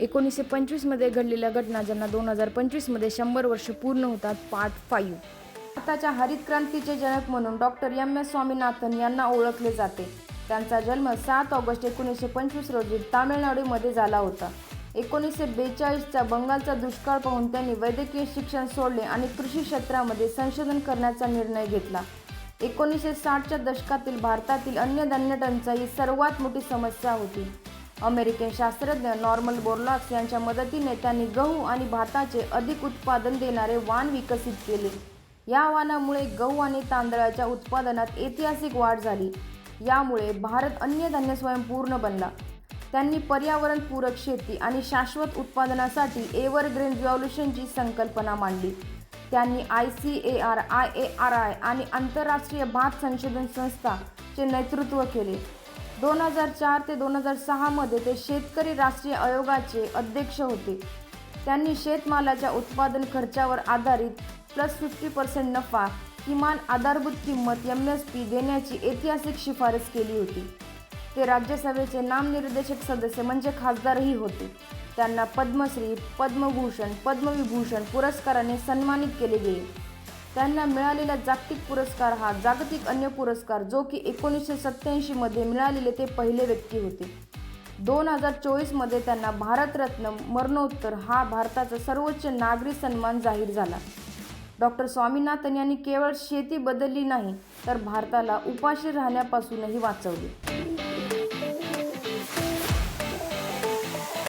एकोणीसशे पंचवीसमध्ये घडलेल्या घटना ज्यांना दोन हजार पंचवीसमध्ये शंभर वर्ष पूर्ण होतात पार्ट फाईव्ह भारताच्या हरित क्रांतीचे जनक म्हणून डॉक्टर एम एस स्वामीनाथन यांना ओळखले जाते. त्यांचा जन्म सात ऑगस्ट एकोणीसशे पंचवीस रोजी तामिळनाडूमध्ये झाला होता. एकोणीसशे बेचाळीसचा बंगालचा दुष्काळ पाहून त्यांनी वैद्यकीय शिक्षण सोडले आणि कृषी क्षेत्रामध्ये संशोधन करण्याचा निर्णय घेतला. एकोणीसशे साठच्या दशकातील भारतातील अन्नधान्य टंचाई सर्वात मोठी समस्या होती. अमेरिकन शास्त्रज्ञ नॉर्मल बोर्लॉक्स यांच्या मदतीने त्यांनी गहू आणि भाताचे अधिक उत्पादन देणारे वाण विकसित केले. या वाणामुळे गहू आणि तांदळाच्या उत्पादनात ऐतिहासिक वाढ झाली. यामुळे भारत अन्नधान्य स्वयंपूर्ण बनला. त्यांनी पर्यावरणपूरक शेती आणि शाश्वत उत्पादनासाठी एव्हरग्रीन रिव्हॉल्युशनची संकल्पना मांडली. त्यांनी I C A R I A R I आणि आंतरराष्ट्रीय भात संशोधन संस्थाचे नेतृत्व केले. दोन हजार चार ते दोन हजार सहामध्ये ते शेतकरी राष्ट्रीय आयोगाचे अध्यक्ष होते. त्यांनी शेतमालाच्या उत्पादन खर्चावर आधारित प्लस फिफ्टी पर्सेंट नफा किमान आधारभूत किंमत एम एस पी देण्याची ऐतिहासिक शिफारस केली होती. ते राज्यसभेचे नामनिर्देशक सदस्य म्हणजे खासदारही होते. त्यांना पद्मश्री पद्मभूषण पद्मविभूषण पुरस्काराने सन्मानित केले गेले. त्यांना मिळालेला जागतिक पुरस्कार हा जागतिक अन्य पुरस्कार जो की एकोणीसशे सत्त्याऐंशीमध्ये मिळालेले ते पहिले व्यक्ती होते. दोन हजार चोवीसमध्ये त्यांना भारतरत्न मरणोत्तर हा भारताचा सर्वोच्च नागरी सन्मान जाहीर झाला. डॉक्टर स्वामीनाथन यांनी केवळ शेती बदलली नाही तर भारताला उपाशी राहण्यापासूनही वाचवले.